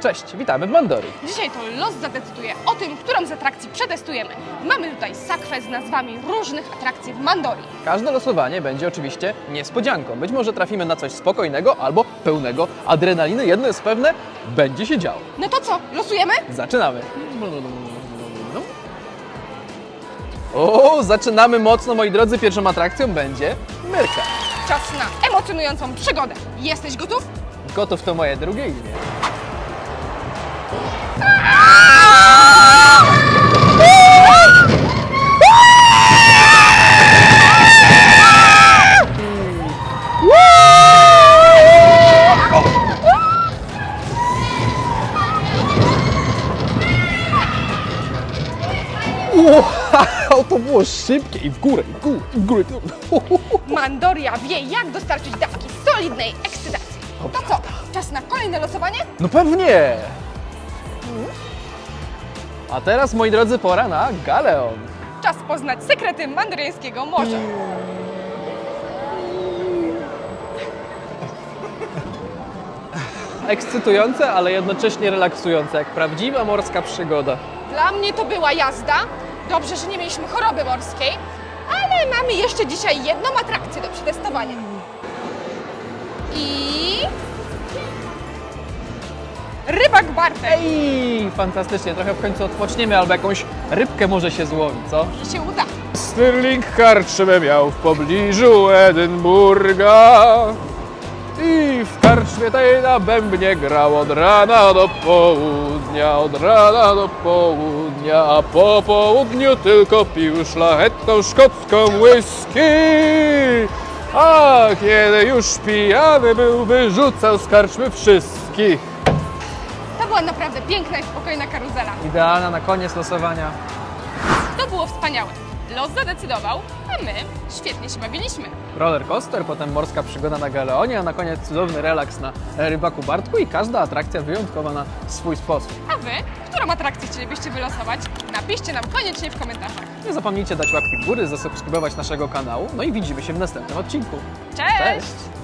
Cześć, witamy w Mandorii. Dzisiaj to los zadecyduje o tym, którą z atrakcji przetestujemy. Mamy tutaj sakwę z nazwami różnych atrakcji w Mandorii. Każde losowanie będzie oczywiście niespodzianką. Być może trafimy na coś spokojnego albo pełnego adrenaliny. Jedno jest pewne, będzie się działo. No to co, losujemy? Zaczynamy. O, zaczynamy mocno, moi drodzy. Pierwszą atrakcją będzie Myrka. Czas na emocjonującą przygodę. Jesteś gotów? Gotów to moje drugie imię. Wow, to było szybkie i w górę, i w górę, i w górę. Mandoria wie, jak dostarczyć dawki solidnej ekscytacji. To co, czas na kolejne losowanie? No pewnie! A teraz, moi drodzy, pora na Galeon. Czas poznać sekrety mandaryńskiego morza. Ekscytujące, ale jednocześnie relaksujące, jak prawdziwa morska przygoda. Dla mnie to była jazda. Dobrze, że nie mieliśmy choroby morskiej, ale mamy jeszcze dzisiaj jedną atrakcję do przetestowania. I... Rybak Bartek. Ej, fantastycznie, trochę w końcu odpoczniemy, albo jakąś rybkę może się złowi, co? Że się uda. Stirling karczmę miał w pobliżu Edynburga i w karczmie tej na bębnie grał od rana do południa, od rana do południa, a po południu tylko pił szlachetną szkocką whisky. A kiedy już pijany był, wyrzucał z karczmy wszystkich. Była naprawdę piękna i spokojna karuzela. Idealna na koniec losowania. To było wspaniałe. Los zadecydował, a my świetnie się bawiliśmy. roller coaster, potem morska przygoda na Galeonie, a na koniec cudowny relaks na Rybaku Bartku i każda atrakcja wyjątkowa na swój sposób. A wy, którą atrakcję chcielibyście wylosować? Napiszcie nam koniecznie w komentarzach. Nie zapomnijcie dać łapki w górę, zasubskrybować naszego kanału, no i widzimy się w następnym odcinku. Cześć! Cześć!